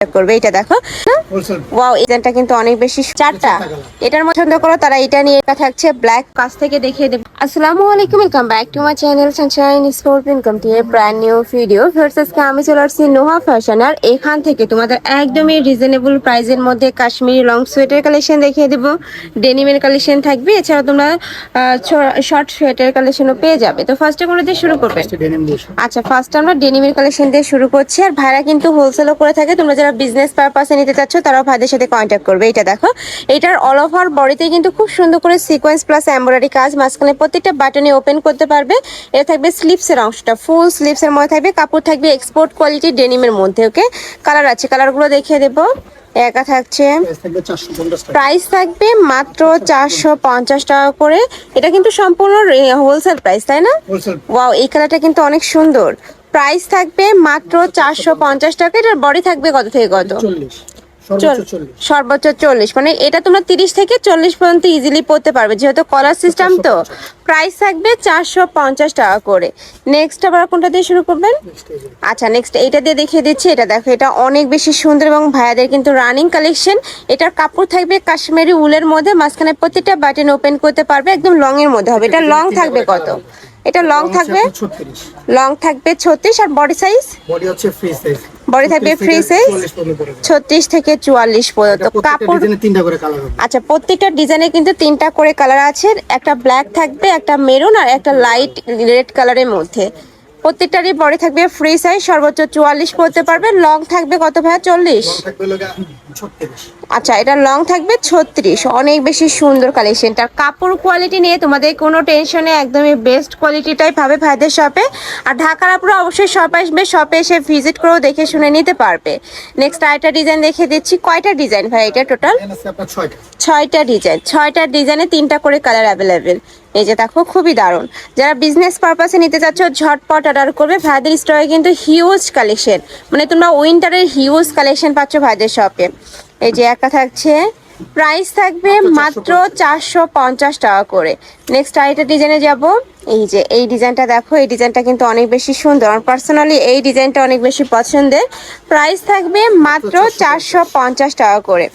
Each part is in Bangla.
করবে এটা দেখো। ওয়াও এজেন্টটা কিন্তু অনেক বেশি চারটা। এটার পছন্দ করো তারা এটা নিয়ে থাকছে ব্ল্যাক কাছ থেকে দেখিয়ে দেবো। আসসালামু আলাইকুম welcome back to my channel sunshine sport income to a brand new video আমি চলে আসছি নোহা ফ্যাশন আর এখান থেকে তোমাদের একদমই রিজনেবল প্রাইসের মধ্যে কাশ্মীরি লং সোয়েটার কালেকশন দেখিয়ে দেবো। ডেনিমের কালেকশন থাকবে এছাড়া তোমরা শর্ট সোয়েটার কালেকশনও পেয়ে যাবে। তো ফার্স্টে করে দিয়ে শুরু করবে আচ্ছা ফার্স্ট আমরা ডেনিমের কালেকশন দিয়ে শুরু করছি। আর ভাইরা কিন্তু হোলসেলও করে থাকে তোমরা যারা বিজনেস পারপাসে নিতে চাচ্ছ তারাও ভাইদের সাথে কন্ট্যাক্ট করবে। এটা দেখো। এটার অল ওভার বডিতে কিন্তু খুব সুন্দর করে সিকোয়েন্স প্লাস এমব্রয়ডারি কাজ। মাঝখানে প্রত্যেকটা বাটনে ওপেন করতে পারবে। এটা থাকবে স্লিপসের অংশটা। ফুল স্লিপসের মধ্যে থাকবে। কাপড় থাকবে এক্সপোর্ট কোয়ালিটি ডেনিমের মধ্যে ওকে কালার আছে। কালারগুলো দেখিয়ে দেবো। একা থাকছে। প্রাইস থাকবে মাত্র চারশো পঞ্চাশ টাকা করে। এটা কিন্তু সম্পূর্ণ হোলসেল প্রাইস তাই না? ওয়াও এই কালারটা কিন্তু অনেক সুন্দর। প্রাইস থাকবে মাত্র চারশো পঞ্চাশ টাকা। এটার বডি থাকবে কত থেকে কত? সর্বোচ্চ চল্লিশ। মানে এটা তোমরা তিরিশ থেকে চল্লিশ পর্যন্ত ইজিলি পড়তে পারবে। যেহেতু কলার সিস্টেম তো প্রাইস থাকবে চারশো পঞ্চাশ টাকা করে। নেক্সট আবার কোনটা দিয়ে শুরু করবেন? আচ্ছা নেক্সট এইটা দিয়ে দেখিয়ে দিচ্ছি। এটা দেখো এটা অনেক বেশি সুন্দর এবং ভাইয়াদের কিন্তু রানিং কালেকশন এটার কাপড় থাকবে কাশ্মীরি উলের মধ্যে। মাঝখানে প্রতিটা বাটন ওপেন করতে পারবে একদম লং এর মধ্যে হবে। এটা লং থাকবে কত? এটা লং থাকবে? লং থাকবে ছত্রিশ। আর বডি সাইজ বডি হচ্ছে ফ্রি সাইজ বডি থাকবে ফ্রি সাইজ চল্লিশ পর্যন্ত পড়ে যাবে। ছত্রিশ থেকে চুয়াল্লিশ পর্যন্ত। কাপড় তিনটা করে কালার আচ্ছা প্রত্যেকটা ডিজাইনে কিন্তু তিনটা করে কালার আছে। একটা ব্ল্যাক থাকবে একটা মেরুন আর একটা লাইট রেড কালারের মধ্যে। প্রত্যেকটারই বডি থাকবে ফ্রি সাইজ সর্বোচ্চ চুয়াল্লিশ পড়তে পারবে। লং থাকবে কত ভাইয়া? চল্লিশ। আচ্ছা এটা লং থাকবে ছত্রিশ। অনেক বেশি সুন্দর কালেকশনটা কাপড় কোয়ালিটি নিয়ে তোমাদের কোনো টেনশনে একদমই বেস্ট কোয়ালিটিটাই পাবে ভাইদের শপে আর ঢাকার আপুরা অবশ্যই শপে আসবে শপে এসে ভিজিট করেও দেখে শুনে নিতে পারবে। নেক্সট আরেকটা ডিজাইন দেখে দিচ্ছি। কয়টা ডিজাইন ভাই এটা টোটাল ছয়টা। ডিজাইন ছয়টা ডিজাইনে তিনটা করে কালার অ্যাভেলেবেল এই যে দেখো খুবই দারুণ। যারা বিজনেস পারপাসে নিতে চাচ্ছ ঝটপট অর্ডার করবে। ভাইদের স্টকে কিন্তু হিউজ কালেকশন মানে তোমরা উইন্টারের হিউজ কালেকশন পাচ্ছ ভাইদের শপে এই যে একটা থাকছে। প্রাইস থাকবে মাত্র চারশো পঞ্চাশ টাকা করে। নেক্সট আরেকটা ডিজাইনে যাব। এই যে এই ডিজাইনটা দেখো এই ডিজাইনটা কিন্তু অনেক বেশি সুন্দর। আমার পার্সোনালি এই ডিজাইনটা অনেক বেশি পছন্দের। প্রাইস থাকবে মাত্র চারশো পঞ্চাশ টাকা করে।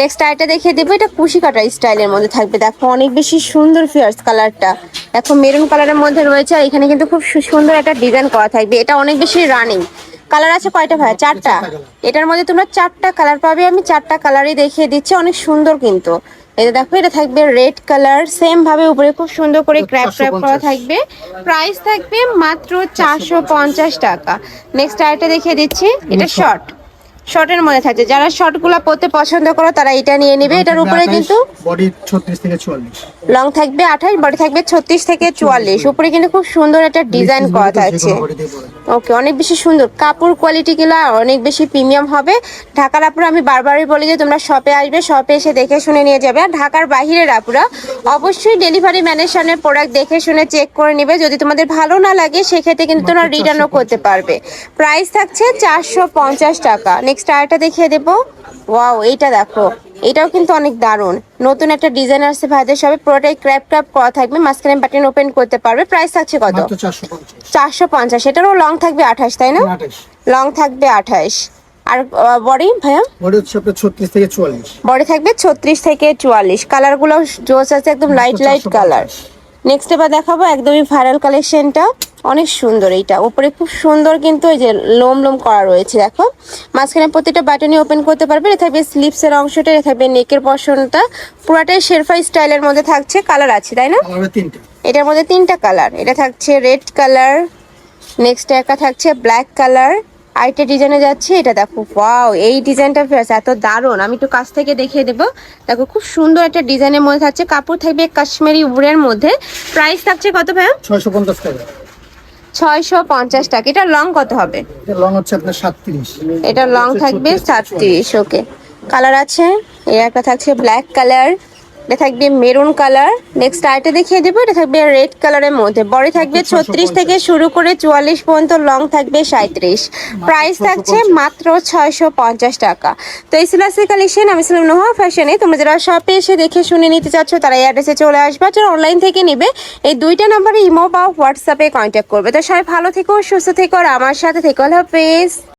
নেক্সট আইটা দেখিয়ে দেবো। এটা কুশি কাটা স্টাইলের মধ্যে থাকবে। দেখো অনেক বেশি সুন্দর ফিয়ার্স কালারটা দেখো মেরুন কালারের মধ্যে রয়েছে আর এখানে কিন্তু খুব সুন্দর একটা ডিজাইন করা থাকবে। এটা অনেক বেশি রানিং কালার আছে কয়টা ভাই চারটা। এটার মধ্যে তোমরা চারটা কালার পাবে। আমি চারটা কালারই দেখিয়ে দিচ্ছি। অনেক সুন্দর কিন্তু। এটা দেখো এটা থাকবে রেড কালার সেম ভাবে উপরে খুব সুন্দর করে ক্র্যাপ ক্র্যাপ করা থাকবে। প্রাইস থাকবে মাত্র চারশো পঞ্চাশ। টাকা। নেক্সট আরেকটা দেখিয়ে দিচ্ছি। এটা শর্ট শর্টের মধ্যে থাকছে। যারা শর্টগুলো পরতে পছন্দ করো তারা এটা নিয়ে নেবে। এটার উপরে কিন্তু বডি ছত্রিশ থেকে চুয়াল্লিশ। লং থাকবে আঠাশ বডি থাকবে ছত্রিশ থেকে চুয়াল্লিশ। উপরে কিন্তু খুব সুন্দর একটা ডিজাইন করা থাকছে। ওকে অনেক বেশি সুন্দর। কাপড় কোয়ালিটি গুলো অনেক বেশি প্রিমিয়াম হবে। ঢাকার আপুরা আমি বারবারই বলি যে তোমরা শপে আসবে শপে এসে দেখে শুনে নিয়ে যাবে। আর ঢাকার বাহিরের আপুরা অবশ্যই ডেলিভারি ম্যানের সামনে প্রোডাক্ট দেখে শুনে চেক করে নেবে। যদি তোমাদের ভালো না লাগে সেক্ষেত্রে কিন্তু তোমরা রিটার্নও করতে পারবে। প্রাইস থাকছে চারশো পঞ্চাশ টাকা। নেক্সট আরেকটা দেখিয়ে দেবো। ওয়াও এইটা দেখো। এটাও কিন্তু অনেক দারুণ। নতুন একটা ডিজাইন আসছে ভাইদের সবে পুরোটাই ক্র্যাপ ক্র্যাপ করা থাকবে। মাঝখানে বাটন ওপেন করতে পারবে। প্রাইস থাকছে কত? চারশো পঞ্চাশ। এটারও লং থাকবে আঠাশ তাই না? লং থাকবে আঠাশ। আর বডি ভাইয়া? বডি হচ্ছে আপনার ছত্রিশ থেকে চুয়াল্লিশ। বডি থাকবে ছত্রিশ থেকে চুয়াল্লিশ। কালারগুলো জোস আছে একদম লাইট লাইট কালার নেক্সট এবার দেখাবো একদমই ভাইরাল কালেকশনটা অনেক সুন্দর এইটা। উপরে খুব সুন্দর কিন্তু এই যে লোম লোম করা রয়েছে দেখো। মাঝখানে প্রতিটা বাটনই ওপেন করতে পারবে। এটা থাকবে স্লিপসের অংশটা এটা থাকবে নেকের পশনটা পুরাটাই শেরফা স্টাইলের মধ্যে থাকছে কালার আছে তাই না? এটার মধ্যে তিনটা কালার এটা থাকছে রেড কালার নেক্সট একটা থাকছে ব্ল্যাক কালার আরেকটা ডিজাইনে যাচ্ছে এটা দেখো ওয়াও এই ডিজাইনটা ফেস এত দারুণ। আমি একটু কাছ থেকে দেখিয়ে দেবো। দেখো খুব সুন্দর একটা ডিজাইনের মধ্যে থাকছে। কাপড় থাকবে কাশ্মীরি উড়ের মধ্যে। প্রাইস থাকছে কত ভাই ছয়শো পঞ্চাশ টাকা। ছয়শো পঞ্চাশ টাকা। এটা লং কত হবে? এটা লং হচ্ছে আপনার সাতত্রিশ। এটা লং থাকবে সাতত্রিশ ওকে কালার আছে? এর একটা থাকছে ব্ল্যাক কালার এটা থাকবে মেরুন কালার। নেক্সট আরেকটা দেখিয়ে দেবো এটা থাকবে রেড কালারের মধ্যে। বডি থাকবে ছত্রিশ থেকে শুরু করে চুয়াল্লিশ পর্যন্ত লং থাকবে সাঁত্রিশ প্রাইস থাকছে মাত্র ছয়শো পঞ্চাশ টাকা। তো এই সিলাসের কালেকশন আমি ছিলাম নোহা ফ্যাশনে তোমরা যারা শপে এসে দেখে শুনে নিতে চাচ্ছ তারা এই অ্যাড্রেসে চলে আসবে। যারা অনলাইন থেকে নিবে এই দুইটা নাম্বারে ইমো বা হোয়াটসঅ্যাপে কন্ট্যাক্ট করবে। তো সবাই ভালো থেকো সুস্থ থেকো আর আমার সাথে থেকো। হলো হাফেজ।